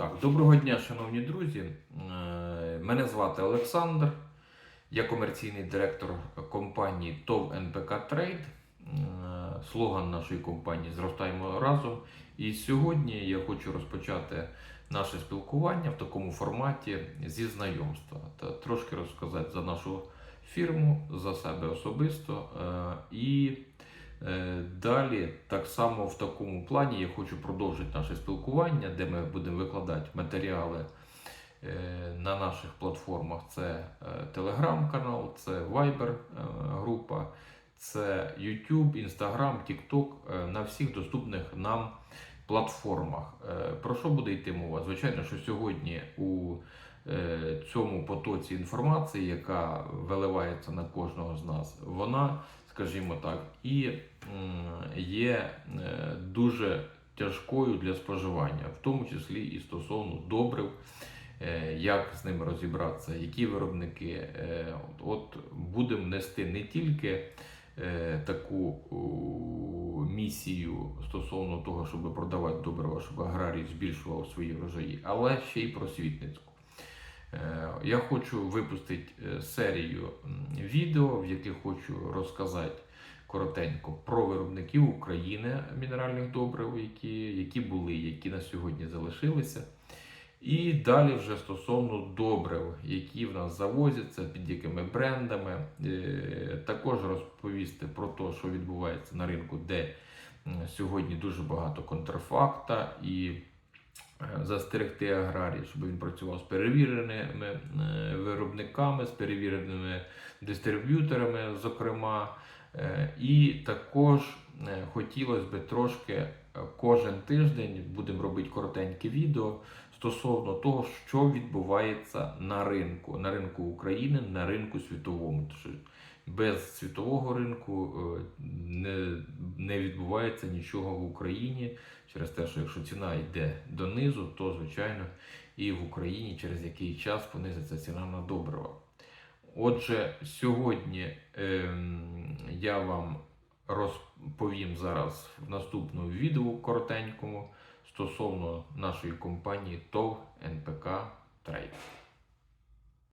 Так, доброго дня, шановні друзі. Е, Мене звати Олександр. Я комерційний директор компанії ТОВ НПК Трейд. Е, Слоган нашої компанії Зростаємо разом. І сьогодні я хочу розпочати наше спілкування в такому форматі зі знайомства та трошки розказати за нашу фірму, за себе особисто. е, І Далі, так само в такому плані, я хочу продовжити наше спілкування, де ми будемо викладати матеріали е, на наших платформах. Це е, Telegram-канал, це Viber е, група, це YouTube, Instagram, TikTok е, на всіх доступних нам платформах. Е, Про що буде йти мова? Звичайно, що сьогодні у е, цьому потоці інформації, яка виливається на кожного з нас, вона, скажімо так, і є е, дуже тяжкою для споживання, в тому числі і стосовно добрив, е, як з ними розібратися, які виробники. Е, От, будемо нести не тільки таку місію стосовно того, щоб продавати добрива, щоб аграрій збільшував свої врожаї, але ще й просвітницьку. Е, Я хочу випустити е, серію відео, в яких хочу розказати коротенько про виробників України мінеральних добрив, які, які були, які на сьогодні залишилися. І далі вже стосовно добрив, які в нас завозяться, під якими брендами. Е, Також розповісти про те, що відбувається на ринку, де сьогодні дуже багато контрафакта і застерегти аграрія, щоб він працював з перевіреними е, виробниками, з перевіреними дистриб'юторами, зокрема. Е, І також е, хотілося б трошки е, кожен тиждень будемо робити коротеньке відео стосовно того, що відбувається на ринку, на ринку України, на ринку світовому. Без світового ринку е, не, не відбувається нічого в Україні через те, що якщо ціна йде донизу, то звичайно і в Україні через який час понизиться ціна на добрива. Отже, сьогодні ем, я вам розповім зараз в наступному відео коротенькому стосовно нашої компанії ТОВ НПК Трейд.